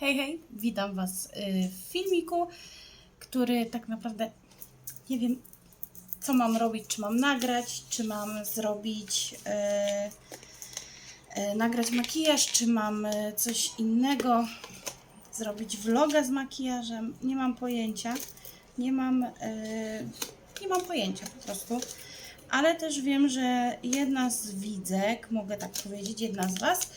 Hej, hej, witam Was y, w filmiku, który tak naprawdę nie wiem, co mam robić, czy mam nagrać, czy mam zrobić, y, y, nagrać makijaż, czy mam coś innego, zrobić vloga z makijażem. Nie mam pojęcia, nie mam, y, nie mam pojęcia po prostu. Ale też wiem, że jedna z widzek, mogę tak powiedzieć, jedna z Was,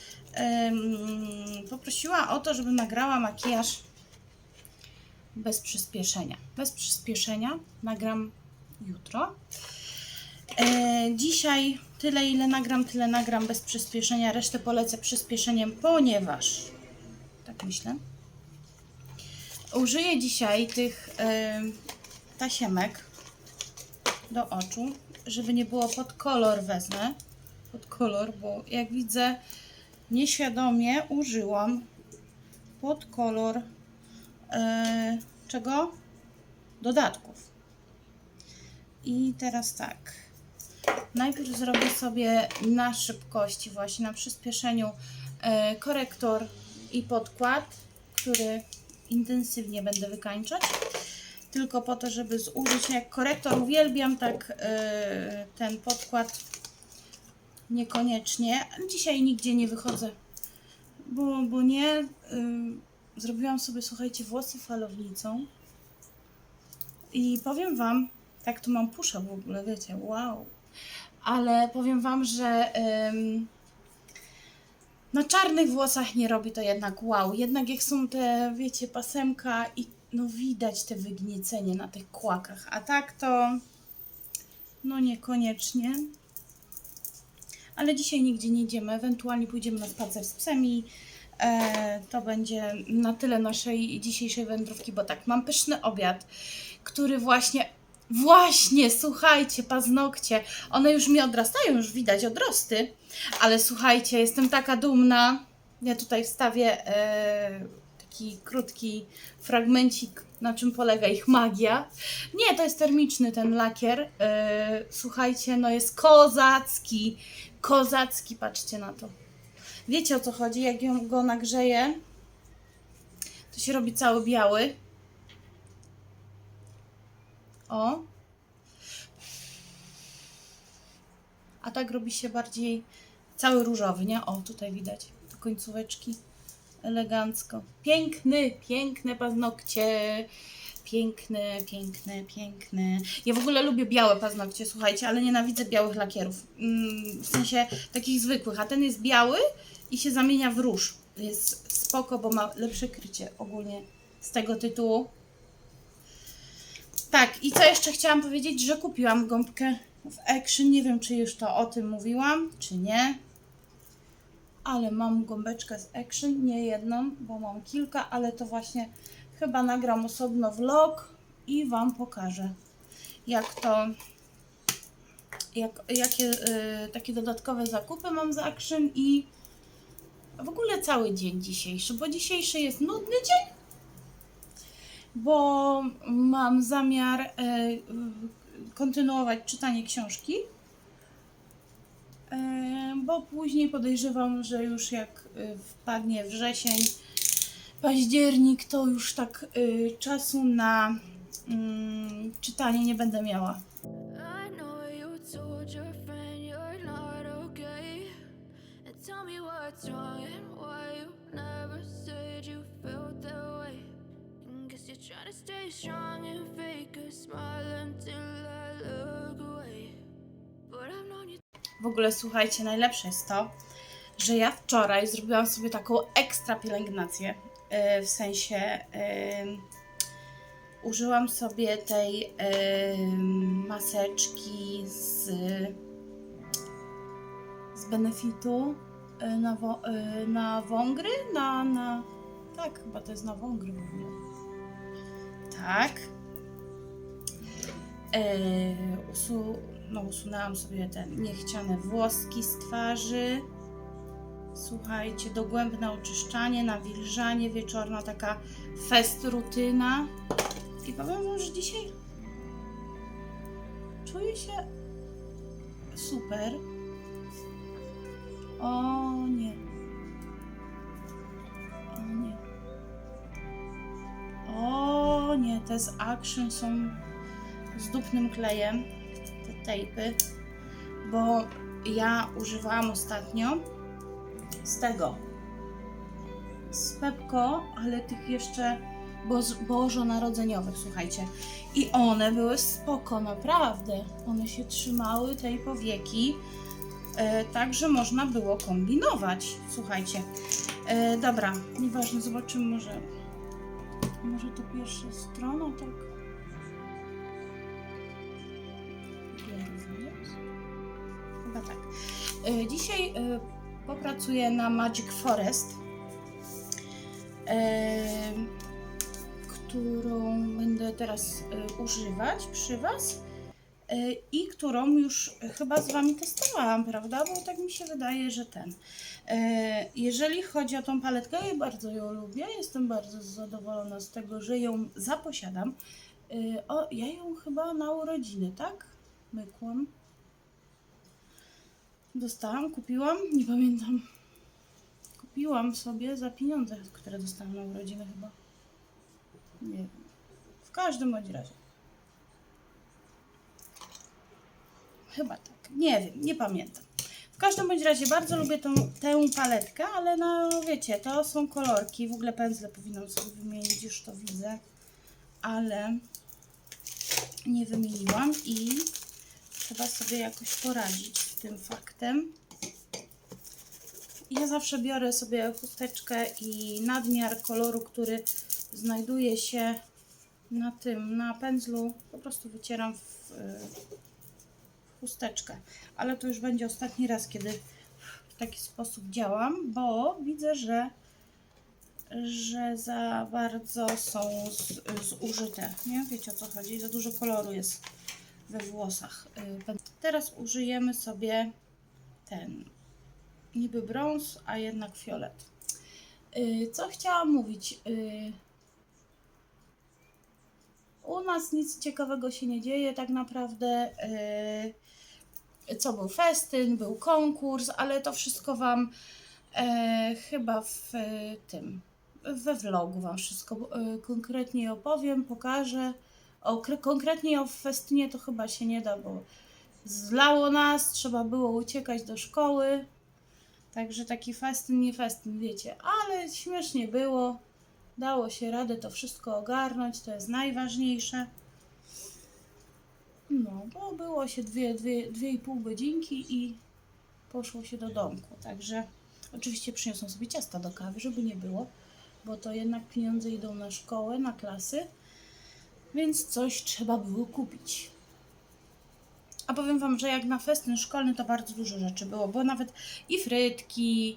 poprosiła o to, żebym nagrała makijaż bez przyspieszenia. Bez przyspieszenia nagram jutro. E, dzisiaj tyle, ile nagram, tyle nagram bez przyspieszenia. Resztę polecę przyspieszeniem, ponieważ tak myślę. Użyję dzisiaj tych em, tasiemek do oczu, żeby nie było pod kolor wezmę. Pod kolor, bo jak widzę, nieświadomie użyłam pod kolor e, czego? Dodatków. I teraz tak. Najpierw zrobię sobie na szybkości, właśnie na przyspieszeniu e, korektor i podkład, który intensywnie będę wykańczać. Tylko po to, żeby zużyć, jak korektor uwielbiam, tak e, ten podkład niekoniecznie. Dzisiaj nigdzie nie wychodzę, bo, bo nie. zrobiłam sobie, słuchajcie, włosy falownicą. I powiem Wam, tak tu mam pusza w ogóle, wiecie, wow. Ale powiem Wam, że ym, na czarnych włosach nie robi to jednak wow. Jednak jak są te, wiecie, pasemka i no widać te wygniecenie na tych kłakach. A tak to no niekoniecznie ale dzisiaj nigdzie nie idziemy. Ewentualnie pójdziemy na spacer z psami. E, to będzie na tyle naszej dzisiejszej wędrówki, bo tak, mam pyszny obiad, który właśnie, właśnie, słuchajcie, paznokcie, one już mi odrastają, już widać odrosty, ale słuchajcie, jestem taka dumna. Ja tutaj wstawię e, taki krótki fragmencik, na czym polega ich magia. Nie, to jest termiczny ten lakier. E, słuchajcie, no jest kozacki. Kozacki, patrzcie na to. Wiecie o co chodzi? Jak ją go nagrzeję, to się robi cały biały. O. A tak robi się bardziej cały różowy, nie? O, tutaj widać te końcóweczki. Elegancko. Piękny, piękne paznokcie. Piękne, piękne, piękne. Ja w ogóle lubię białe paznokcie, słuchajcie, ale nienawidzę białych lakierów. Mm, W sensie takich zwykłych. A ten jest biały i się zamienia w róż. Jest spoko, bo ma lepsze krycie ogólnie z tego tytułu. Tak, i co jeszcze chciałam powiedzieć, że kupiłam gąbkę w Action. Nie wiem, czy już to o tym mówiłam, czy nie. Ale mam gąbeczkę z Action, nie jedną, bo mam kilka, ale to właśnie chyba nagram osobno vlog i Wam pokażę, jak to, jak, jakie y, takie dodatkowe zakupy mam z Action i w ogóle cały dzień dzisiejszy, bo dzisiejszy jest nudny dzień, bo mam zamiar y, y, kontynuować czytanie książki, E, bo później podejrzewam, że już jak y, wpadnie wrzesień, październik, to już tak y, czasu na mm, czytanie nie będę miała. W ogóle słuchajcie, najlepsze jest to, że ja wczoraj zrobiłam sobie taką ekstra pielęgnację. W sensie użyłam sobie tej maseczki z, z benefitu y, na, wo, y, na wągry, na, na. Tak, chyba to jest na wągry w ogóle. Tak. Yy, usu, no, usunęłam sobie te niechciane włoski z twarzy. Słuchajcie, dogłębne oczyszczanie, nawilżanie, wieczorna taka fest rutyna. I powiem wam, że dzisiaj czuję się super. O nie. O nie. te z Action są z dupnym klejem, te tejpy, bo ja używałam ostatnio z tego, z Pepko, ale tych jeszcze boż- bożonarodzeniowych, słuchajcie. I one były spoko, naprawdę. One się trzymały tej powieki, e, tak że można było kombinować, słuchajcie. E, dobra, nieważne, zobaczymy może. Może to pierwsza strona, tak? Chyba tak. E, dzisiaj e, popracuję na Magic Forest, e, którą będę teraz e, używać przy Was e, i którą już chyba z Wami testowałam, prawda? Bo tak mi się wydaje, że ten. E, Jeżeli chodzi o tą paletkę, ja bardzo ją lubię. Jestem bardzo zadowolona z tego, że ją zaposiadam. E, O, ja ją chyba na urodziny, tak? Mykłam. Dostałam, kupiłam, nie pamiętam. Kupiłam sobie za pieniądze, które dostałam na urodziny chyba. Nie wiem. W każdym bądź razie. Chyba tak. Nie wiem, nie pamiętam. W każdym bądź razie bardzo lubię tą, tę paletkę, ale no wiecie, to są kolorki. W ogóle pędzle powinnam sobie wymienić, już to widzę. Ale nie wymieniłam i trzeba sobie jakoś poradzić tym faktem. Ja zawsze biorę sobie chusteczkę i nadmiar koloru, który znajduje się na tym, na pędzlu, po prostu wycieram w, w chusteczkę. Ale to już będzie ostatni raz, kiedy w taki sposób działam, bo widzę, że że za bardzo są z, zużyte. Nie wiecie o co chodzi? Za dużo koloru jest we włosach. Y, Teraz użyjemy sobie ten niby brąz, a jednak fiolet. Y, Co chciałam mówić? Y, U nas nic ciekawego się nie dzieje tak naprawdę. Co był festyn, był konkurs, ale to wszystko Wam e, chyba w e, tym, we vlogu Wam wszystko e, konkretnie opowiem, pokażę. O, kre- konkretnie o festynie to chyba się nie da, bo zlało nas, trzeba było uciekać do szkoły. Także taki festyn, nie festyn, wiecie, ale śmiesznie było. Dało się radę to wszystko ogarnąć, to jest najważniejsze. No, bo było się dwie, dwie, dwie i pół godzinki i poszło się do domku. Także oczywiście przyniosłam sobie ciasta do kawy, żeby nie było, bo to jednak pieniądze idą na szkołę, na klasy, więc coś trzeba było kupić. A powiem Wam, że jak na festyn szkolny to bardzo dużo rzeczy było, bo nawet i frytki,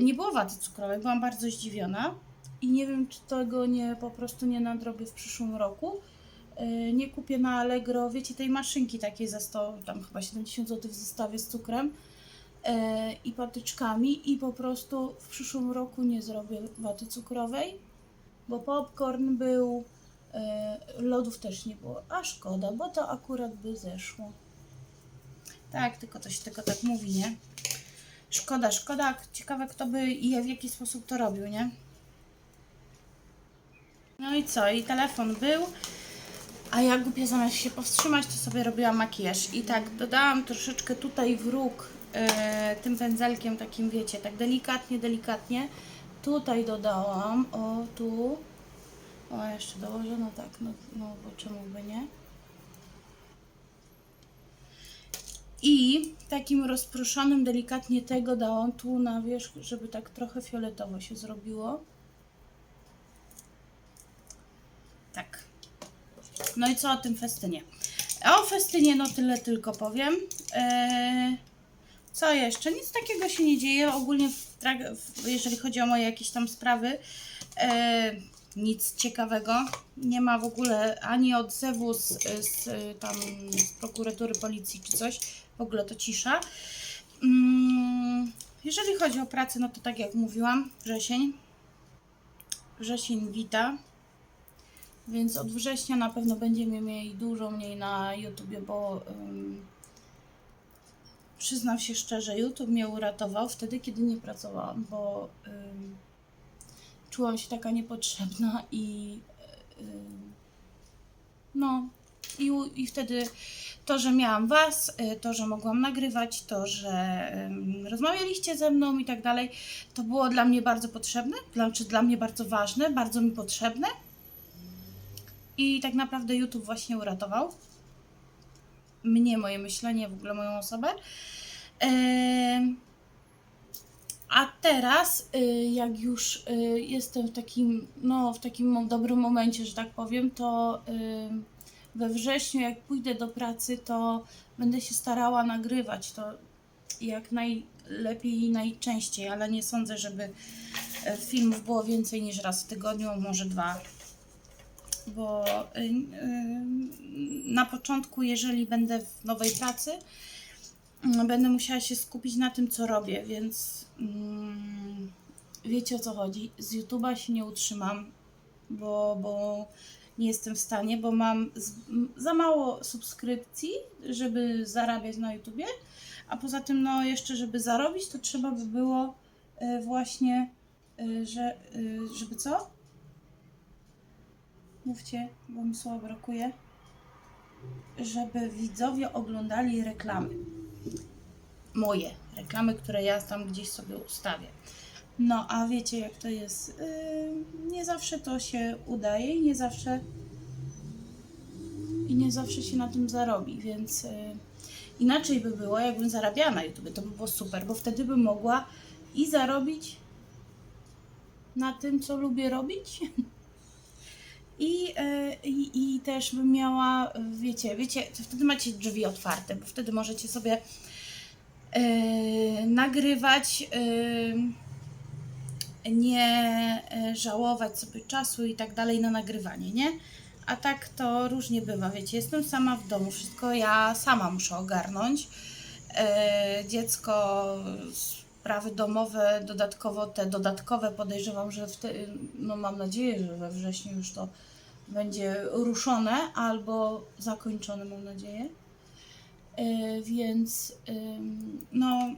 nie było waty cukrowej, byłam bardzo zdziwiona i nie wiem, czy tego nie po prostu nie nadrobię w przyszłym roku. Yy, Nie kupię na Allegro, wiecie, tej maszynki takiej za 100, tam chyba 70 zł w zestawie z cukrem yy, i patyczkami i po prostu w przyszłym roku nie zrobię waty cukrowej, bo popcorn był, lodów też nie było, a szkoda, bo to akurat by zeszło. Tak, tylko to się tylko tak mówi, nie? Szkoda, szkoda. Ciekawe, kto by i w jaki sposób to robił, nie? No i co? I telefon był. A ja głupia zamiast się powstrzymać, to sobie robiłam makijaż. I tak dodałam troszeczkę tutaj w róg e, tym pędzelkiem takim, wiecie, tak delikatnie, delikatnie. Tutaj dodałam, o tu. O, jeszcze dołożę, no tak, no, no bo czemu by nie? I takim rozproszonym delikatnie tego dałam tu na wierzch, żeby tak trochę fioletowo się zrobiło. Tak. No i co o tym festynie? O festynie no tyle tylko powiem. Eee, co jeszcze? Nic takiego się nie dzieje. Ogólnie, w jeżeli chodzi o moje jakieś tam sprawy, eee, nic ciekawego. Nie ma w ogóle ani odzewu z, z, tam, z prokuratury, policji czy coś. W ogóle to cisza. Mm, jeżeli chodzi o pracę, no to tak jak mówiłam, wrzesień. Wrzesień wita. Więc od września na pewno będziemy mieli dużo mniej na YouTubie, bo ym, przyznam się szczerze, YouTube mnie uratował wtedy, kiedy nie pracowałam, bo ym, czułam się taka niepotrzebna i ym, No i, i wtedy to, że miałam Was, y, to, że mogłam nagrywać, to, że rozmawialiście ze mną i tak dalej, to było dla mnie bardzo potrzebne, dla, czy dla mnie bardzo ważne, bardzo mi potrzebne. I tak naprawdę YouTube właśnie uratował mnie, moje myślenie, w ogóle moją osobę. Em, a teraz, y, jak już y, jestem w takim, no, w takim dobrym momencie, że tak powiem, to y, we wrześniu, jak pójdę do pracy, to będę się starała nagrywać to jak najlepiej i najczęściej, ale nie sądzę, żeby e, filmów było więcej niż raz w tygodniu, może dwa. Bo na początku, jeżeli będę w nowej pracy, mm, będę musiała się skupić na tym, co robię, więc mm, wiecie o co chodzi. Z YouTube'a się nie utrzymam, bo, bo nie jestem w stanie, bo mam za mało subskrypcji, żeby zarabiać na YouTubie, a poza tym, no jeszcze, żeby zarobić, to trzeba by było e, właśnie, e, że, e, żeby co? Mówcie, bo mi słowa brakuje. Żeby widzowie oglądali reklamy moje reklamy, które ja tam gdzieś sobie ustawię. No, a wiecie jak to jest? Yy, nie zawsze to się udaje i nie zawsze i nie zawsze się na tym zarobi, więc yy, inaczej by było, jakbym zarabiała na YouTube. To by było super, bo wtedy bym mogła i zarobić na tym, co lubię robić. I, yy, i, I też bym miała, wiecie, wiecie, wtedy macie drzwi otwarte, bo wtedy możecie sobie nagrywać, e, nie e, żałować sobie czasu i tak dalej na nagrywanie, nie? A tak to różnie bywa, wiecie, jestem sama w domu, wszystko ja sama muszę ogarnąć. E, dziecko, sprawy domowe, dodatkowo te dodatkowe podejrzewam, że w te, no mam nadzieję, że we wrześniu już to będzie ruszone albo zakończone, mam nadzieję. E, więc no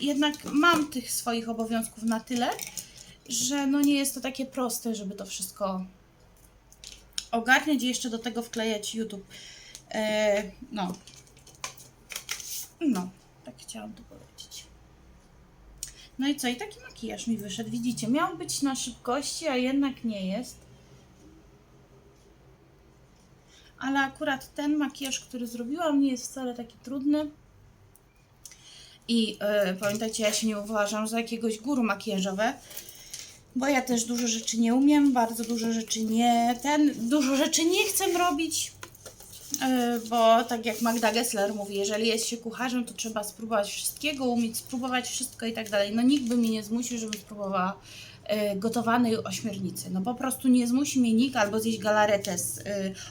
jednak mam tych swoich obowiązków na tyle, że no nie jest to takie proste, żeby to wszystko ogarniać i jeszcze do tego wklejać YouTube. E, no. No, tak chciałam to powiedzieć. No i co? I taki makijaż mi wyszedł. Widzicie, miał być na szybkości, a jednak nie jest. Ale akurat ten makijaż, który zrobiłam, nie jest wcale taki trudny. I e, pamiętajcie, ja się nie uważam za jakiegoś guru makijażowe, bo ja też dużo rzeczy nie umiem, bardzo dużo rzeczy nie, ten, dużo rzeczy nie chcę robić, e, bo tak jak Magda Gessler mówi, jeżeli jest się kucharzem, to trzeba spróbować wszystkiego, umieć spróbować wszystko i tak dalej. No nikt by mnie nie zmusił, żebym spróbowała gotowanej ośmiornicy. No po prostu nie zmusi mnie nikt albo zjeść galaretę z y,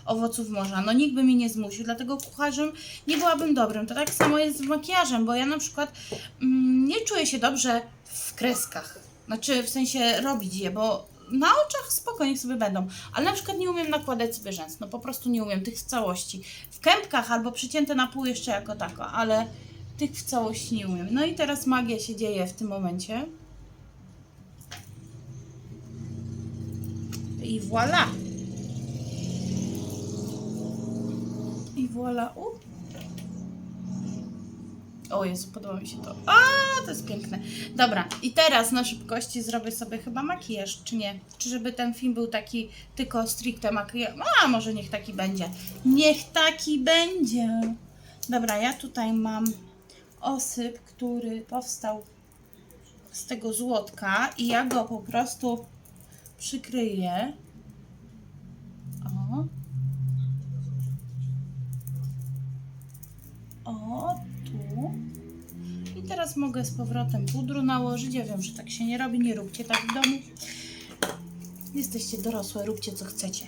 owoców morza. No nikt by mnie nie zmusił, dlatego kucharzem nie byłabym dobrym. To tak samo jest z makijażem, bo ja na przykład mm, nie czuję się dobrze w kreskach. Znaczy w sensie robić je, bo na oczach spokojnie sobie będą, ale na przykład nie umiem nakładać sobie rzęs, no po prostu nie umiem tych w całości. W kępkach albo przycięte na pół jeszcze jako tako, ale tych w całości nie umiem. No i teraz magia się dzieje w tym momencie. I voilà. I voilà. U. O Jezu, podoba mi się to. A, to jest piękne. Dobra, i teraz na szybkości zrobię sobie chyba makijaż, czy nie? Czy żeby ten film był taki tylko stricte makijaż? A, może niech taki będzie. Niech taki będzie. Dobra, ja tutaj mam osyp, który powstał z tego złotka i ja go po prostu przykryję. O. O, tu. I teraz mogę z powrotem pudru nałożyć. Ja wiem, że tak się nie robi. Nie róbcie tak w domu. Jesteście dorosłe, róbcie co chcecie.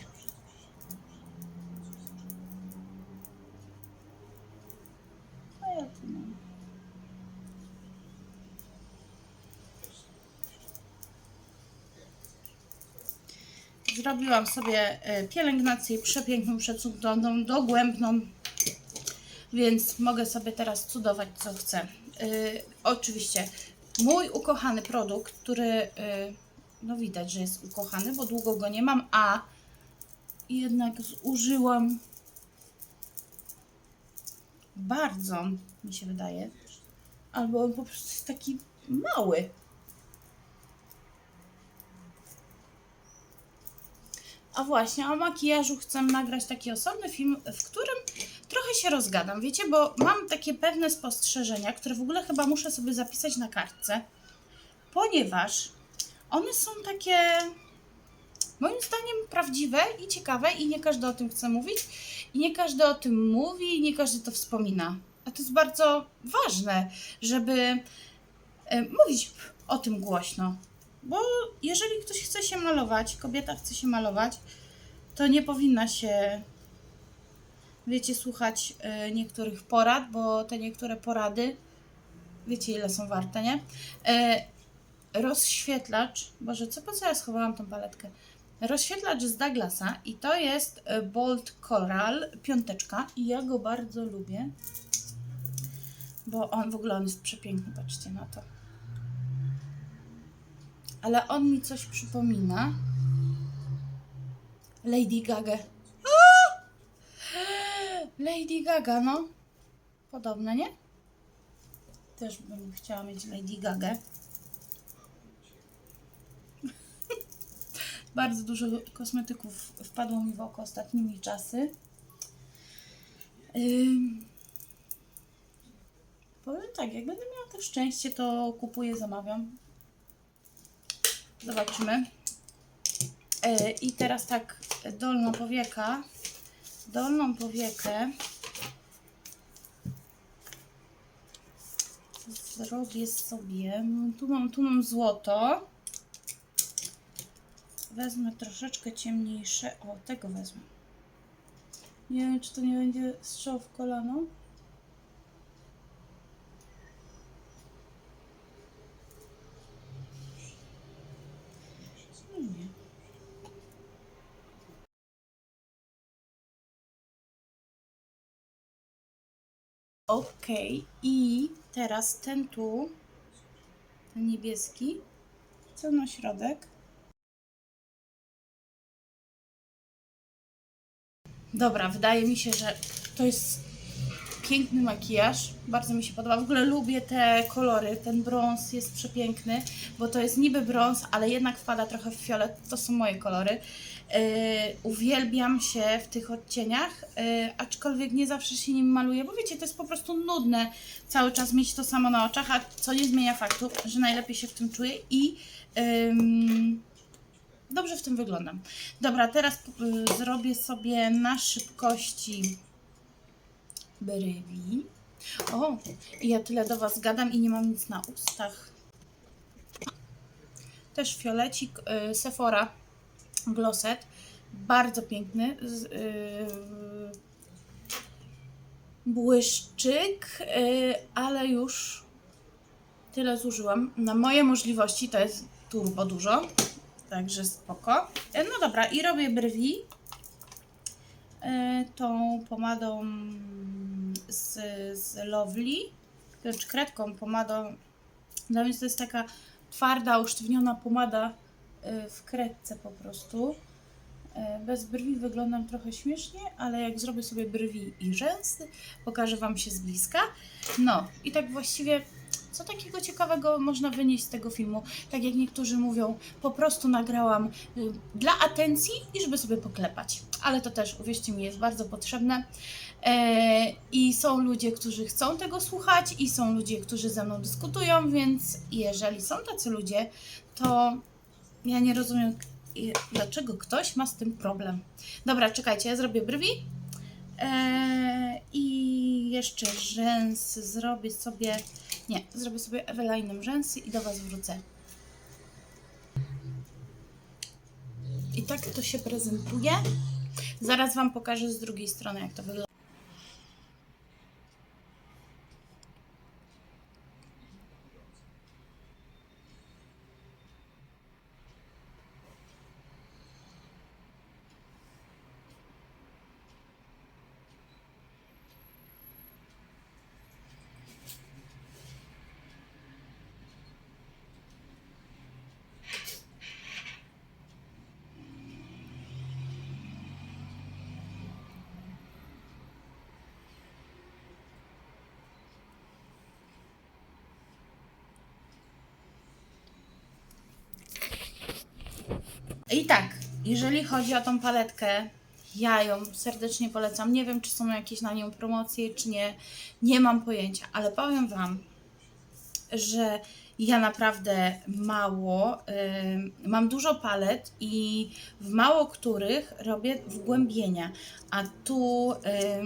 A ja tu mam. Zrobiłam sobie e, pielęgnację przepiękną, przecudowną, dogłębną, więc mogę sobie teraz cudować co chcę. Yy, oczywiście mój ukochany produkt, który yy, no widać, że jest ukochany, bo długo go nie mam, a jednak zużyłam Bardzo, mi się wydaje. Albo on po prostu jest taki mały. A właśnie, o makijażu chcę nagrać taki osobny film, w którym trochę się rozgadam, wiecie, bo mam takie pewne spostrzeżenia, które w ogóle chyba muszę sobie zapisać na kartce, ponieważ one są takie moim zdaniem prawdziwe i ciekawe i nie każdy o tym chce mówić i nie każdy o tym mówi i nie każdy to wspomina. A to jest bardzo ważne, żeby e, mówić o tym głośno. Bo jeżeli ktoś chce się malować, kobieta chce się malować, to nie powinna się, wiecie, słuchać e, niektórych porad, bo te niektóre porady, wiecie ile są warte, nie? E, rozświetlacz, Boże, co po co ja schowałam tą paletkę? Rozświetlacz z Douglasa i to jest e, Bold Coral piąteczka i ja go bardzo lubię, bo on w ogóle on jest przepiękny, patrzcie na to. Ale on mi coś przypomina. Lady Gaga. Lady Gaga, no. Podobne, nie? Też bym chciała mieć Lady Gaga. Bardzo dużo kosmetyków wpadło mi w oko ostatnimi czasy. Ym, powiem tak, jak będę miała to szczęście, to kupuję, zamawiam. Zobaczymy. Yy, I teraz tak, dolna powieka. Dolną powiekę zrobię sobie. Tu mam, tu mam złoto. Wezmę troszeczkę ciemniejsze. O, tego wezmę. Nie wiem, czy to nie będzie strzał w kolano. No nie. Okej, i teraz ten tu, ten niebieski, co na środek. Dobra, wydaje mi się, że to jest piękny makijaż. Bardzo mi się podoba. W ogóle lubię te kolory. Ten brąz jest przepiękny, bo to jest niby brąz, ale jednak wpada trochę w fiolet. To są moje kolory. Yy, uwielbiam się w tych odcieniach, yy, aczkolwiek nie zawsze się nim maluję, bo wiecie, to jest po prostu nudne cały czas mieć to samo na oczach, a co nie zmienia faktu, że najlepiej się w tym czuję i dobrze w tym wyglądam. Dobra, teraz y, zrobię sobie na szybkości brwi. O, i ja tyle do Was gadam i nie mam nic na ustach. Też fiolecik y, Sephora Glosset. Bardzo piękny. Z, y, błyszczyk, y, ale już tyle zużyłam. Na moje możliwości to jest turbo dużo. Także spoko. E, No dobra, i robię brwi e, tą pomadą z, z Lovely, czy kredką pomadą. Dla mnie to jest taka twarda, usztywniona pomada w kredce po prostu. E, Bez brwi wyglądam trochę śmiesznie, ale jak zrobię sobie brwi i rzęsy, pokażę Wam się z bliska. No i tak właściwie, co takiego ciekawego można wynieść z tego filmu? Tak jak niektórzy mówią, po prostu nagrałam y, dla atencji i żeby sobie poklepać. Ale to też, uwierzcie mi, jest bardzo potrzebne. E, I są ludzie, którzy chcą tego słuchać, i są ludzie, którzy ze mną dyskutują, więc jeżeli są tacy ludzie, to ja nie rozumiem, dlaczego ktoś ma z tym problem. Dobra, czekajcie, ja zrobię brwi. E, I jeszcze rzęsy zrobię sobie. Nie, zrobię sobie Evelinem rzęsy i do Was wrócę. I tak to się prezentuje. Zaraz Wam pokażę z drugiej strony, jak to wygląda. I tak, jeżeli chodzi o tą paletkę, ja ją serdecznie polecam. Nie wiem, czy są jakieś na nią promocje, czy nie. Nie mam pojęcia, ale powiem Wam, że ja naprawdę mało, ym, mam dużo palet i w mało których robię wgłębienia, a tu e,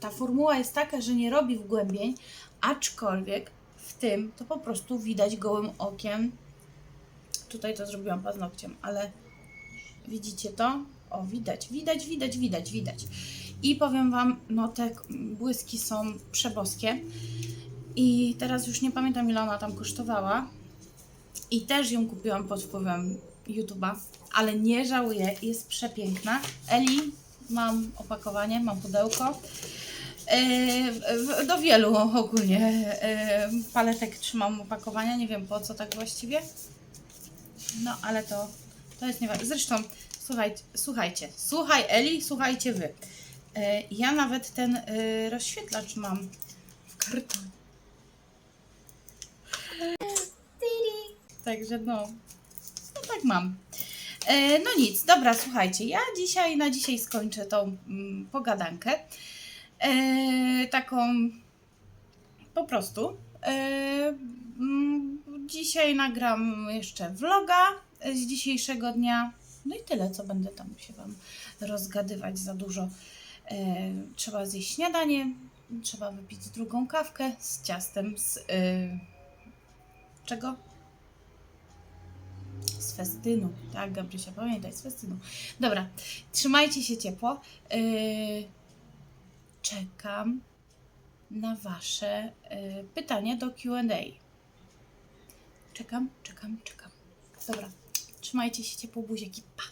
ta formuła jest taka, że nie robi wgłębień, aczkolwiek w tym to po prostu widać gołym okiem. Tutaj to zrobiłam paznokciem, ale widzicie to? O, widać, widać, widać, widać, widać. I powiem Wam, no te błyski są przeboskie. I teraz już nie pamiętam, ile ona tam kosztowała. I też ją kupiłam pod wpływem YouTube'a, ale nie żałuję, jest przepiękna. Eli, mam opakowanie, mam pudełko. W- do wielu ogólnie yy, paletek trzymam opakowania, nie wiem po co tak właściwie. No, ale to, to jest nieważne. Zresztą, słuchajcie, słuchajcie, słuchaj Eli, słuchajcie Wy. Yy, ja nawet ten yy, rozświetlacz mam w kartonie. Także no, no tak mam. E, no nic, dobra, słuchajcie, ja dzisiaj na dzisiaj skończę tą mm, pogadankę. E, taką po prostu. E, mm, dzisiaj nagram jeszcze vloga z dzisiejszego dnia. No i tyle, co będę tam się Wam rozgadywać za dużo. E, trzeba zjeść śniadanie, trzeba wypić drugą kawkę z ciastem z e, czego? Z festynu, tak, Gabrysia, pamiętaj, z festynu. Dobra, trzymajcie się ciepło. Yy, czekam na Wasze yy, pytania do QA. Czekam, czekam, czekam. Dobra, trzymajcie się ciepło, buziaki, pa!